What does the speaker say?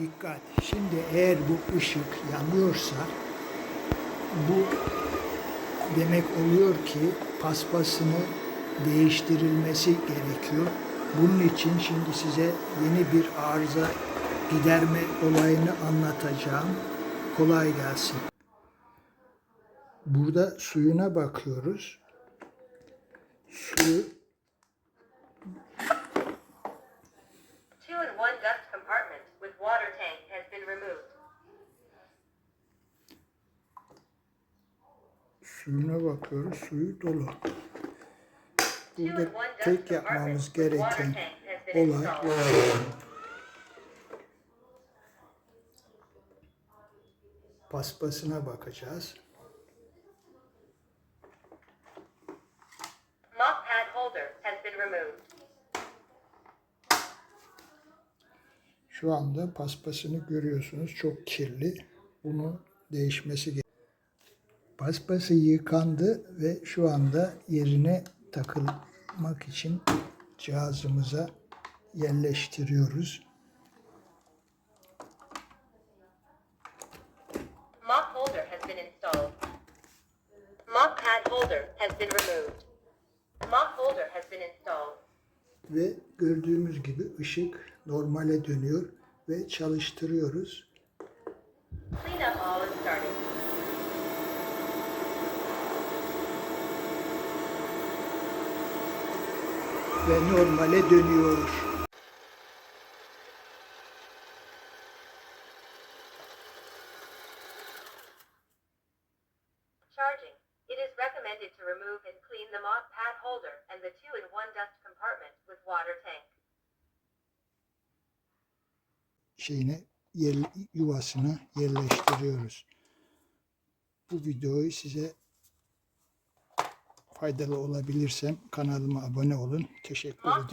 Dikkat. Şimdi eğer bu ışık yanıyorsa bu demek oluyor ki paspasını değiştirilmesi gerekiyor. Bunun için şimdi size yeni bir arıza giderme olayını anlatacağım. Kolay gelsin. Burada suyuna bakıyoruz. Su Two and one with water tank has been removed. suyuna bakıyoruz. Suyu dolu. Burada tek yapmamız gereken olay paspasına bakacağız. Mop pad holder has been removed. Şu anda paspasını görüyorsunuz. Çok kirli. Bunu değişmesi gerekiyor. Paspası yıkandı ve şu anda yerine takılmak için cihazımıza yerleştiriyoruz. Mop holder has been installed. Mop pad holder has been removed. Mop holder has been installed. Ve gördüğümüz gibi ışık normale dönüyor ve çalıştırıyoruz. Ve normale dönüyor. Charging. It is recommended to remove and clean the mop pad holder and the two in one dust compartment. Şeyine yer, yuvasına yerleştiriyoruz. Bu videoyu size faydalı olabilirsem kanalıma abone olun. Teşekkür has